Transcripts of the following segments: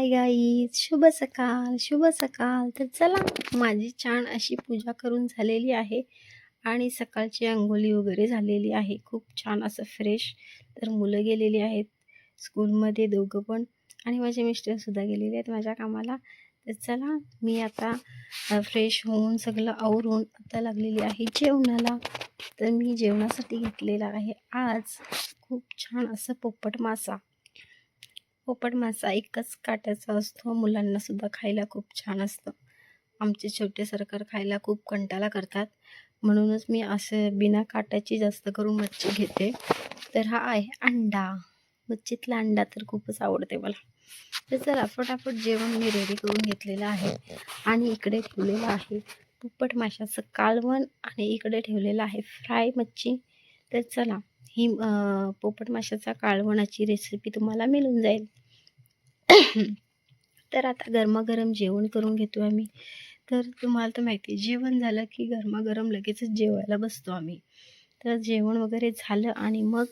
Hi guys शुभ सकाळ शुभ सकाळ तर चला माझी छान अशी पूजा करून झालेली आहे आणि सकाळची अंघोळी वगैरे झालेली आहे. खूप छान असं फ्रेश तर मुलं गेलेली आहेत स्कूलमध्ये दोघं पण आणि माझे मिस्टरसुद्धा गेलेले आहेत माझ्या कामाला. तर चला मी आता फ्रेश होऊन सगळं आवरून आता लागलेली आहे जेवणाला. तर मी जेवणासाठी घेतलेला आहे आज खूप छान असं पोपट मासा. पोपट मासा एकच काट्याचा असतो. मुलांना सुद्धा खायला खूप छान असतं. आमचे छोटे सरकार खायला खूप कंटाळा करतात. म्हणूनच मी असं बिना काट्याची जास्त करून मच्छी घेते. तर हा आहे अंडा. मच्छीतला अंडा तर खूपच आवडते मला. तर चला फटाफट जेवण मी रेडी करून घेतलेलं आहे. आणि इकडे ठेवलेलं आहे पोपट माशाचं कालवण आणि इकडे ठेवलेलं आहे फ्राय मच्छी. तर चला ही पोपट माशाचा कालवणाची रेसिपी तुम्हाला मिळून जाईल. तर आता गरमागरम जेवण करून घेतो आम्ही. तर तुम्हाला तर माहिती आहे जेवण झालं की गरमागरम लगेचच जेवायला बसतो आम्ही. तर जेवण वगैरे झालं आणि मग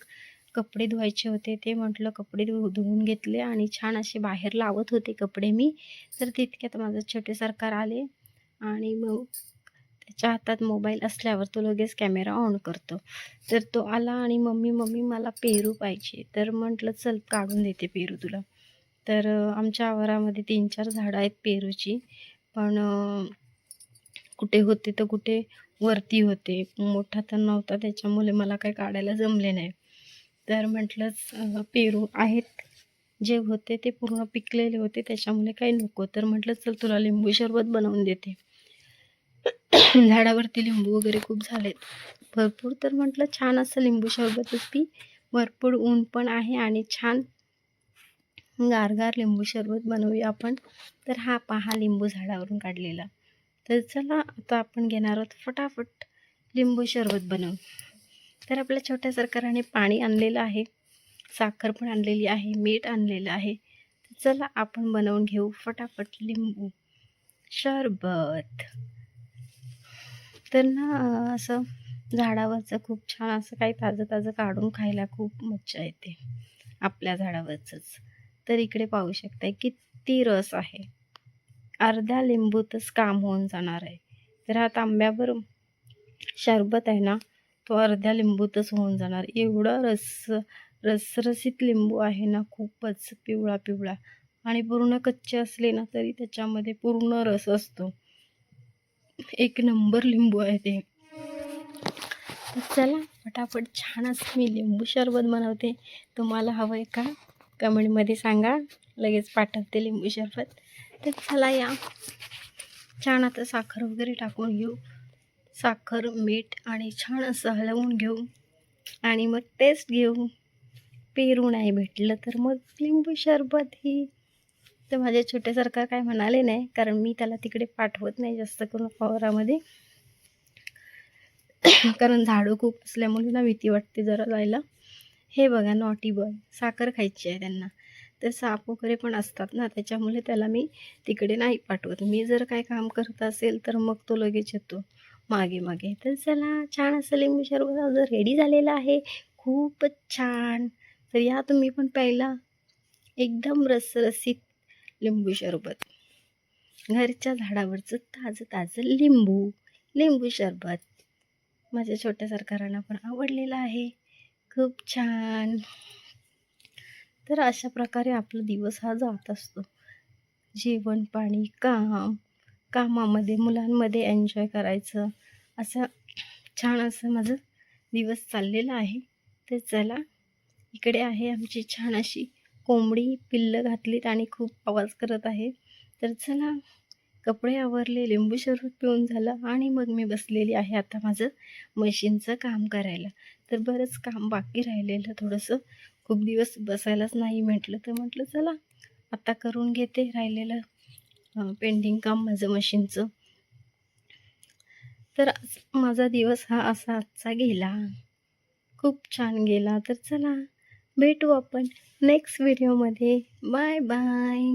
कपडे धुवायचे होते. ते म्हटलं कपडे धु धुवून घेतले आणि छान असे बाहेर लावत होते कपडे मी. तर तितक्यात माझं छोटे सरकार आले आणि मग त्याच्या हातात मोबाईल असल्यावर तो लगेच कॅमेरा ऑन करतो. तर तो आला आणि मम्मी मम्मी मला पेरू पाहिजे. तर म्हटलं चल काढून देते पेरू तुला. तर आमच्या आवारामध्ये तीन चार झाडं आहेत पेरूची. पण कुठे होते तर कुठे वरती होते. मोठा तर नव्हता त्याच्यामुळे मला काही काढायला जमले नाही. तर म्हटलंच पेरू आहेत. जे होते ते पूर्ण पिकलेले होते त्याच्यामुळे काही नको. तर म्हटलं चल तुला लिंबू सरबत बनवून देते. झाडावरती लिंबू वगैरे खूप झालेत. भरपूर तर म्हटलं छान असं लिंबू सरबतच पी भरपूर ऊन पण आहे आणि छान गारगार लिंबू सरबत बनवूया आपण. तर हा पहा लिंबू झाडावरून काढलेला. तर चला आता आपण घेणार आहोत फटाफट लिंबू सरबत बनवू तर आपल्या छोट्या सरकाराने पाणी आणलेलं आहे साखर पण आणलेली आहे मीठ आणलेलं आहे. तर चला आपण बनवून घेऊ फटाफट लिंबू सरबत तर ना असं झाडावरचं खूप छान असं काही ताजं ताजं काढून खायला खूप मज्जा येते आपल्या झाडावरचंच. तर इकडे पाहू शकताय किती रस आहे. अर्ध्या लिंबूतच काम होऊन जाणार आहे. तर हा तांब्यावर शरबत आहे ना तो अर्ध्या लिंबूतच होऊन जाणार. एवढं रस रसरसीत लिंबू आहे ना खूपच पिवळा पिवळा. आणि पूर्ण कच्चे असले ना तरी त्याच्यामध्ये पूर्ण रस असतो. एक नंबर लिंबू आहे ते. चला फटाफट छान असं मी लिंबू शरबत बनवते. तुम्हाला हवं आहे का? कमेंटमध्ये सांगा. लगेच पाठवते लिंबू सरबत तर चला या. छान आता साखर वगैरे टाकून घेऊ. साखर मीठ आणि छान असं हलवून घेऊ. आणि मग टेस्ट घेऊ. पेरू नाही भेटलं तर मग लिंबू सरबत ही. तर माझे छोटे सरकार काय म्हणाले नाही कारण मी त्याला तिकडे पाठवत नाही जास्त करून फवारामध्ये कारण झाडं खूप असल्यामुळे ना भीती वाटते जरा जायला. हे बघा नॉटी बॉय साखर खायची आहे त्यांना. तर साप वगैरे पण असतात ना त्याच्यामुळे त्याला मी तिकडे नाही पाठवत. मी जर काय काम करत असेल तर मग तो लगेच येतो. मागे मागे. तर चला छान असं लिंबू शरबत आज रेडी झालेलं आहे. खूपच छान. तर या तुम्ही पण प्यायला. एकदम रसरसीत लिंबू सरबत घरच्या झाडावरचं ताजं ताजं लिंबू. लिंबू सरबत माझ्या छोट्या सरकारांना पण आवडलेलं आहे. खूप छान. तर अशा प्रकारे आपला दिवस हा जात असतो. जेवण पाणी काम कामामध्ये मुलांमध्ये एन्जॉय करायचं. असं छान असं माझं दिवस चाललेला आहे. तर चला इकडे आहे आमची छान अशी कोंबडी पिल्लं घातलीत आणि खूप आवाज करत आहे. तर चला कपडे आवरले लिंबू शरबत पिऊन झालं आणि मग मी बसलेली आहे आता माझं मशीनचं काम करायला. तर बरंच काम बाकी राहिलेलं थोडंसं. खूप दिवस बसायलाच नाही म्हटलं तर म्हटलं चला आता करून घेते राहिलेलं पेंटिंग काम माझं मशीनचं. तर आज माझा दिवस हा असा आजचा गेला. खूप छान गेला. तर चला भेटू आपण नेक्स्ट व्हिडिओमध्ये बाय बाय